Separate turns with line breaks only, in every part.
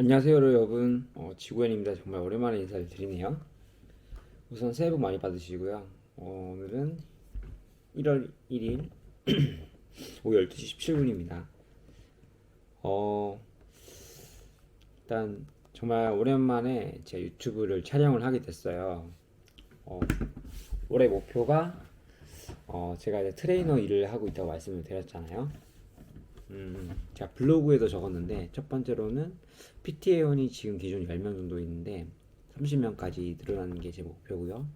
안녕하세요 여러분. 어, 지구현입니다. 정말 오랜만에 인사를 드리네요. 우선 새해 복 많이 받으시고요. 어, 오늘은 1월 1일 오후 12시 17분입니다. 어, 일단 정말 오랜만에 제 유튜브를 촬영을 하게 됐어요. 어, 올해 목표가 어, 제가 이제 트레이너 일을 하고 있다고 말씀을 드렸잖아요 음, 제가 블로그에도 적었는데 첫 번째로는 PT 회원이 지금 기준 10명 정도 있는데 30명까지 늘어나는 게 제 목표고요.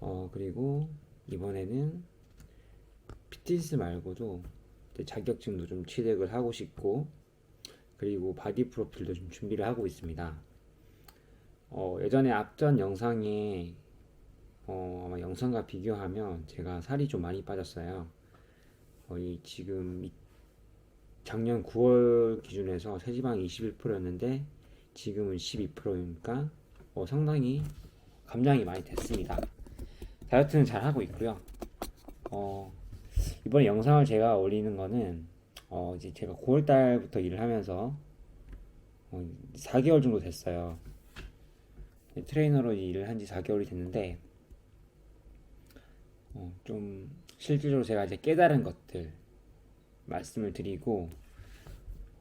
어, 그리고 이번에는 피트니스 말고도 자격증도 좀 취득을 하고 싶고 그리고 바디 프로필도 좀 준비를 하고 있습니다. 어, 예전에 앞전 영상에 어, 아마 영상과 비교하면 제가 살이 좀 많이 빠졌어요. 거의 지금 이- 작년 9월 기준에서 체지방이 21%였는데 지금은 12%니까 어, 상당히 감량이 많이 됐습니다. 다이어트는 잘 하고 있고요. 어, 이번에 영상을 제가 올리는 거는 어, 이제 제가 9월 달부터 일을 하면서 어, 4개월 정도 됐어요. 트레이너로 일을 한 지 4개월이 됐는데 어, 좀 실질적으로 제가 이제 깨달은 것들 말씀을 드리고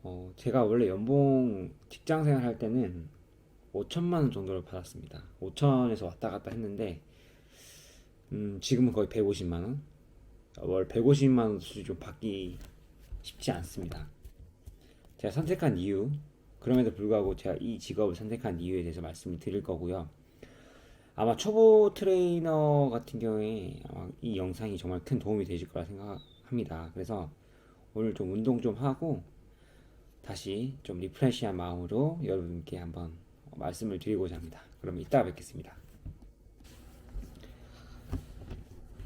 어, 제가 원래 연봉 직장 생활 할 때는 5천만 원 정도를 받았습니다. 5천에서 왔다 갔다 했는데 음, 지금은 거의 150만 원. 월 150만 원 수준 좀 받기 쉽지 않습니다. 제가 선택한 이유 그럼에도 불구하고 제가 이 직업을 선택한 이유에 대해서 말씀을 드릴 거고요. 아마 초보 트레이너 같은 경우에 이 영상이 정말 큰 도움이 되실 거라 생각합니다. 그래서 오늘 좀 운동 좀 하고 다시 좀 리프레시한 마음으로 여러분께 한번 말씀을 드리고자 합니다. 그럼 이따 뵙겠습니다.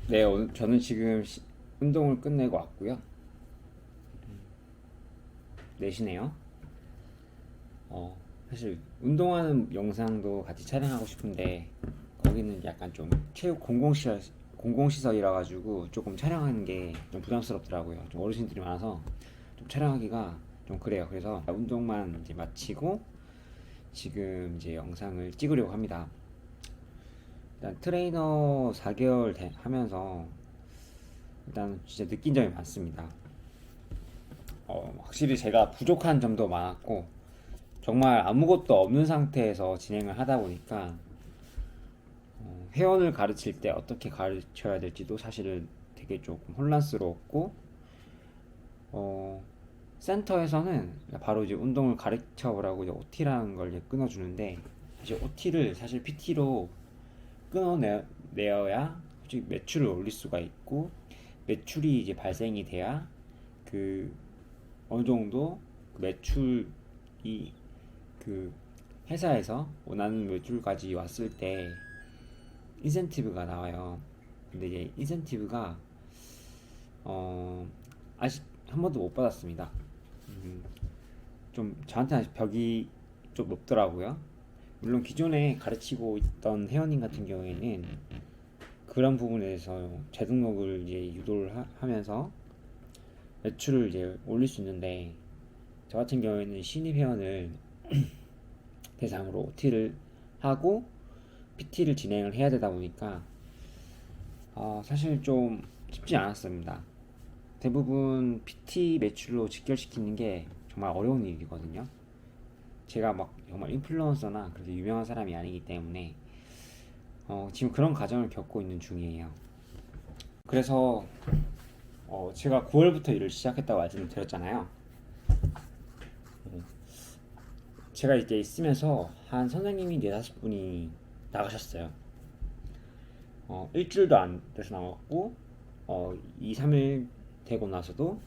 네, 오늘 저는 지금 시- 운동을 끝내고 왔고요. 내시네요. 어, 사실 운동하는 영상도 같이 촬영하고 싶은데 거기는 약간 좀 체육 공공시설 공공시설이라 가지고 조금 촬영하는 게 좀 부담스럽더라고요. 좀 어르신들이 많아서 좀 촬영하기가 좀 그래요. 그래서 운동만 이제 마치고 지금 이제 영상을 찍으려고 합니다. 일단 트레이너 4개월 돼- 하면서 일단 진짜 느낀 점이 많습니다. 어, 확실히 제가 부족한 점도 많았고 정말 아무것도 없는 상태에서 진행을 하다 보니까 어, 회원을 가르칠 때 어떻게 가르쳐야 될지도 사실은 되게 조금 혼란스러웠고 어, 센터에서는 바로 이제 운동을 가르쳐 보라고 이제 OT라는 걸 이제 끊어주는데 이제 OT를 사실 PT로 끊어내어야 솔직히 매출을 올릴 수가 있고 매출이 이제 발생이 돼야 그 어느 정도 그 매출이 그 회사에서 원하는 매출까지 왔을 때 인센티브가 나와요. 근데 이제 인센티브가 어 아직 한 번도 못 받았습니다. 음, 좀 저한테 아직 벽이 좀 높더라고요. 물론 기존에 가르치고 있던 회원님 같은 경우에는 그런 부분에 대해서 재등록을 이제 유도를 하, 하면서 매출을 이제 올릴 수 있는데 저 같은 경우에는 신입 회원을 대상으로 OT를 하고 PT를 진행을 해야 되다 보니까 어, 사실 좀 쉽지 않았습니다. 대부분 PT 매출로 직결시키는 게 정말 어려운 일이거든요. 제가 막 정말 인플루언서나 그래도 유명한 사람이 아니기 때문에 어, 지금 그런 과정을 겪고 있는 중이에요. 그래서 어, 제가 9월부터 일을 시작했다고 말씀을 드렸잖아요. 음, 제가 이제 있으면서 한 선생님이 네다섯 분이 나가셨어요. 어, 일주일도 안 돼서 나왔고, 어, 2, 3일 되고 나서도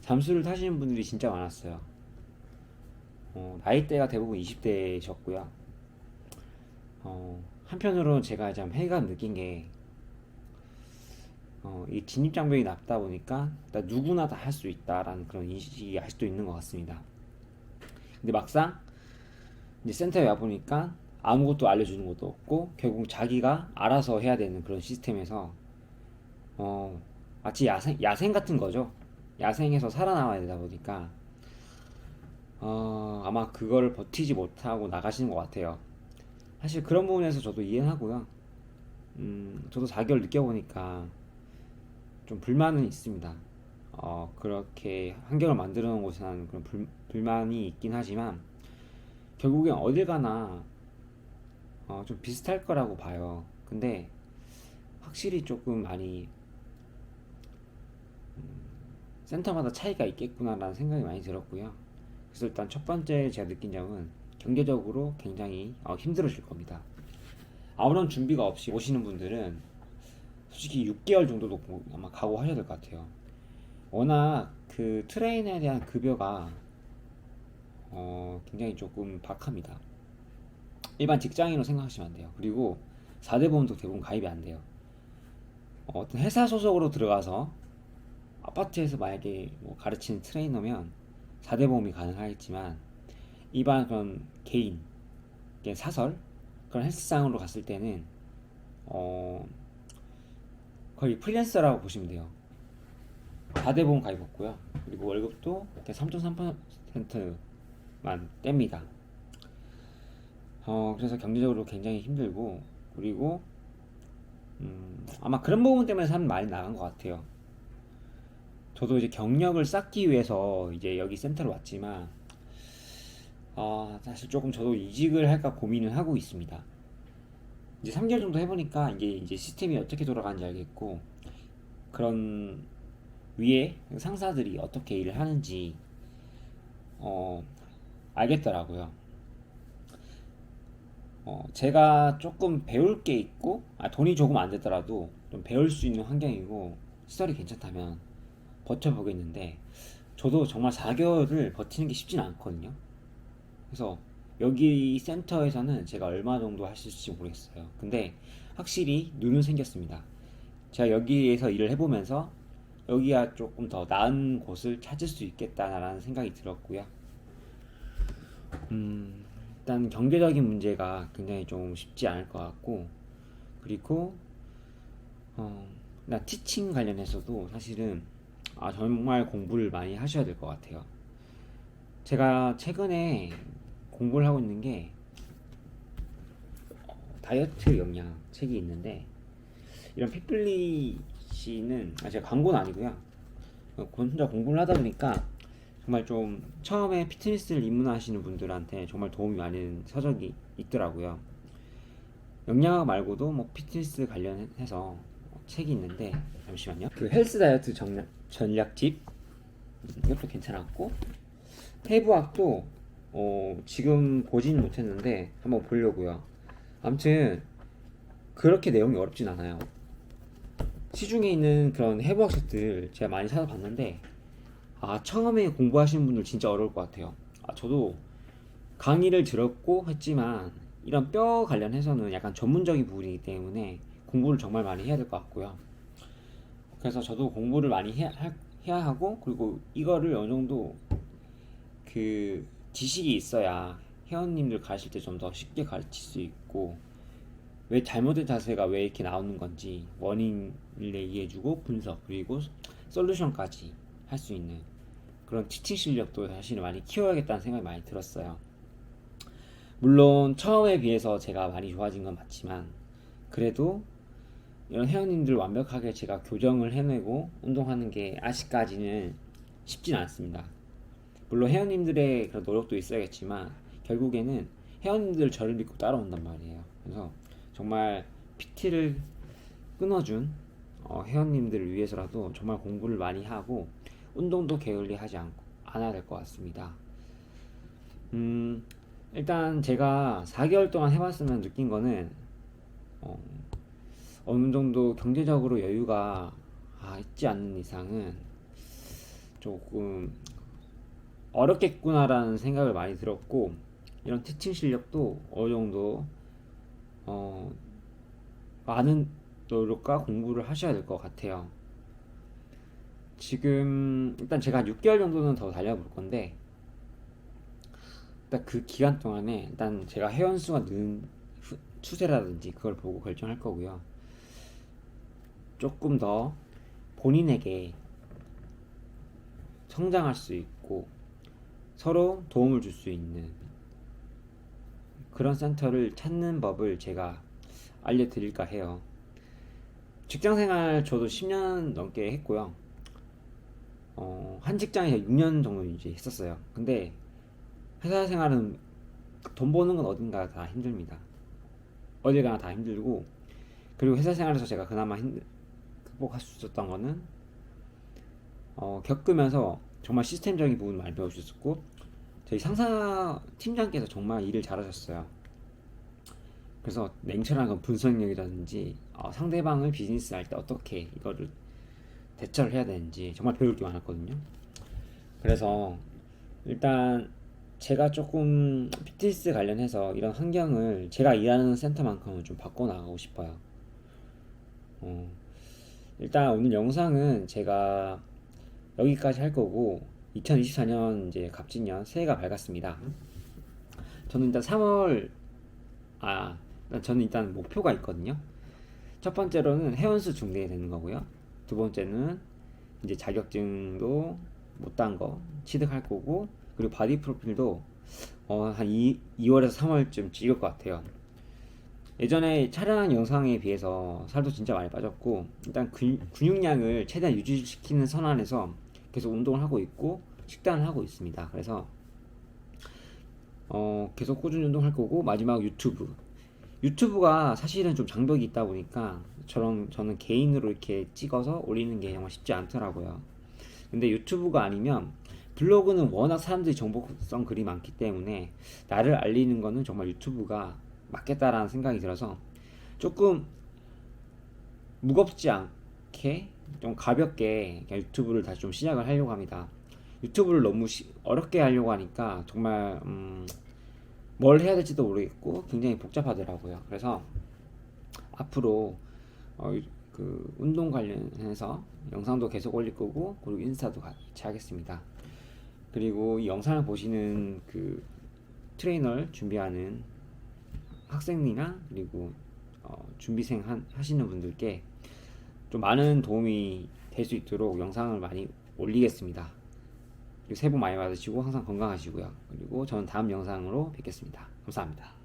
잠수를 타시는 분들이 진짜 많았어요. 어, 나이대가 대부분 20대셨고요. 어, 한편으로는 제가 좀 해가 느낀 게, 어, 이 진입장벽이 낮다 보니까 누구나 다 할 수 있다라는 그런 인식이 아직도 있는 것 같습니다. 근데 막상 이제 센터에 와 보니까 아무것도 알려주는 것도 없고 결국 자기가 알아서 해야 되는 그런 시스템에서 어 마치 야생 야생 같은 거죠. 야생에서 살아남아야 되다 보니까 어, 아마 그거를 버티지 못하고 나가시는 것 같아요. 사실 그런 부분에서 저도 이해는 하고요. 음, 저도 4개월 느껴보니까 좀 불만은 있습니다. 어, 그렇게 환경을 만들어 놓은 곳에는 그런 불, 불만이 있긴 하지만 결국엔 어딜 가나 어, 좀 비슷할 거라고 봐요. 근데 확실히 조금 많이 센터마다 차이가 있겠구나라는 생각이 많이 들었고요. 그래서 일단 첫 번째 제가 느낀 점은 경제적으로 굉장히 어, 힘들어질 겁니다. 아무런 준비가 없이 오시는 분들은 솔직히 6개월 정도도 뭐 아마 각오하셔야 될 것 같아요. 워낙 그 트레이너에 대한 급여가 어, 굉장히 조금 박합니다. 일반 직장인으로 생각하시면 안 돼요. 그리고 4대 보험도 대부분 가입이 안 돼요. 어, 어떤 회사 소속으로 들어가서 아파트에서 만약에 뭐 가르치는 트레이너면 4대 보험이 가능하겠지만 일반 그런 개인, 사설 그런 헬스장으로 갔을 때는 어, 거의 프리랜서라고 보시면 돼요. 4대 보험 가입 없고요. 그리고 월급도 3.3%만 뗍니다. 어, 그래서 경제적으로 굉장히 힘들고 그리고 음, 아마 그런 부분 때문에 사람 많이 나간 것 같아요. 저도 이제 경력을 쌓기 위해서 이제 여기 센터로 왔지만 아, 사실 조금 저도 이직을 할까 고민을 하고 있습니다. 이제 3개월 정도 해보니까 이게 이제 시스템이 어떻게 돌아가는지 알겠고 그런 위에 상사들이 어떻게 일을 하는지 어, 알겠더라고요. 어, 제가 조금 배울 게 있고 아, 돈이 조금 안 되더라도 좀 배울 수 있는 환경이고 시설이 괜찮다면 버텨보겠는데 저도 정말 4개월을 버티는 게 쉽진 않거든요. 그래서 여기 센터에서는 제가 얼마 정도 할 수 있을지 모르겠어요. 근데 확실히 눈은 생겼습니다. 제가 여기에서 일을 해보면서 여기가 조금 더 나은 곳을 찾을 수 있겠다라는 생각이 들었고요. 음, 일단 경제적인 문제가 굉장히 좀 쉽지 않을 것 같고, 그리고, 어, 나 티칭 관련해서도 사실은 아, 정말 공부를 많이 하셔야 될 것 같아요. 제가 최근에 공부를 하고 있는 게 어, 다이어트 영양 책이 있는데 이런 피플리 씨는 아, 제가 광고는 아니고요. 어, 혼자 공부를 하다 보니까 정말 좀 처음에 피트니스를 입문하시는 분들한테 정말 도움이 많이 되는 서적이 있더라고요. 영양학 말고도 뭐 피트니스 관련해서 책이 있는데 잠시만요. 그 헬스 다이어트 전략, 전략집 음, 이것도 괜찮았고 해부학도 어, 지금 보진 못했는데 한번 보려고요. 아무튼 그렇게 내용이 어렵진 않아요. 시중에 있는 그런 해부학 책들 제가 많이 찾아봤는데 아 처음에 공부하시는 분들 진짜 어려울 것 같아요. 아 저도 강의를 들었고 했지만 이런 뼈 관련해서는 약간 전문적인 부분이기 때문에 공부를 정말 많이 해야 될 것 같고요. 그래서 저도 공부를 많이 해야, 할- 해야 하고 그리고 이거를 어느 정도 그 지식이 있어야 회원님들 가르칠 때좀 더 쉽게 가르칠 수 있고 왜 잘못된 자세가 왜 이렇게 나오는 건지 원인을 얘기해주고 분석 그리고 솔루션까지 할 수 있는 그런 티칭 실력도 사실은 많이 키워야겠다는 생각이 많이 들었어요. 물론 처음에 비해서 제가 많이 좋아진 건 맞지만 그래도 이런 회원님들 완벽하게 제가 교정을 해내고 운동하는 게 아직까지는 쉽진 않습니다. 물론 회원님들의 그런 노력도 있어야겠지만 결국에는 회원님들 저를 믿고 따라온단 말이에요. 그래서 정말 PT를 끊어준 어, 회원님들을 위해서라도 정말 공부를 많이 하고 운동도 게을리 하지 않고 않아야 될 것 같습니다. 음, 일단 제가 4개월 동안 해봤으면 느낀 거는 어, 어느 정도 경제적으로 여유가 아, 있지 않는 이상은 조금 어렵겠구나라는 생각을 많이 들었고 이런 티칭 실력도 어느 정도 어, 많은 노력과 공부를 하셔야 될 것 같아요. 지금 일단 제가 한 6개월 정도는 더 달려볼 건데 일단 그 기간 동안에 일단 제가 회원 수가 는 후- 추세라든지 그걸 보고 결정할 거고요. 조금 더 본인에게 성장할 수 있고 서로 도움을 줄 수 있는 그런 센터를 찾는 법을 제가 알려드릴까 해요. 직장 생활 저도 10년 넘게 했고요. 어, 한 직장에서 6년 정도 이제 했었어요. 근데 회사 생활은 돈 버는 건 어딘가 다 힘듭니다. 어딜 가나 다 힘들고 그리고 회사 생활에서 제가 그나마 힘, 극복할 수 있었던 거는 어, 겪으면서 정말 시스템적인 부분 많이 배울 수 있었고 저희 상사 팀장께서 정말 일을 잘하셨어요. 그래서 냉철한 건 분석력이라든지 어, 상대방을 비즈니스 할 때 어떻게 이거를 대처를 해야 되는지 정말 배울 게 많았거든요. 그래서 일단 제가 조금 피트니스 관련해서 이런 환경을 제가 일하는 센터만큼은 좀 바꿔 나가고 싶어요. 어, 일단 오늘 영상은 제가 여기까지 할 거고 2024년 이제 갑진년 새해가 밝았습니다. 저는 일단 3월 아 저는 일단 목표가 있거든요. 첫 번째로는 회원수 중대되는 거고요. 두 번째는 이제 자격증도 못 딴 거 취득할 거고 그리고 바디 프로필도 어, 한 2, 2월에서 3월쯤 찍을 것 같아요. 예전에 촬영한 영상에 비해서 살도 진짜 많이 빠졌고 일단 근, 근육량을 최대한 유지시키는 선안에서 계속 운동을 하고 있고 식단을 하고 있습니다. 그래서 어, 계속 꾸준히 운동할 거고 마지막 유튜브 유튜브가 사실은 좀 장벽이 있다 보니까 저런 저는 개인으로 이렇게 찍어서 올리는 게 정말 쉽지 않더라고요. 근데 유튜브가 아니면 블로그는 워낙 사람들이 정보성 글이 많기 때문에 나를 알리는 거는 정말 유튜브가 맞겠다라는 생각이 들어서 조금 무겁지 않게 좀 가볍게 유튜브를 다시 좀 시작을 하려고 합니다. 유튜브를 너무 시- 어렵게 하려고 하니까 정말 음, 뭘 해야 될지도 모르겠고 굉장히 복잡하더라고요. 그래서 앞으로 어, 그 운동 관련해서 영상도 계속 올릴 거고 그리고 인스타도 같이 하겠습니다. 그리고 이 영상을 보시는 그 트레이너를 준비하는 학생이나 그리고 어, 준비생 한- 하시는 분들께 좀 많은 도움이 될 수 있도록 영상을 많이 올리겠습니다. 새해 복 많이 받으시고 항상 건강하시고요. 그리고 저는 다음 영상으로 뵙겠습니다. 감사합니다.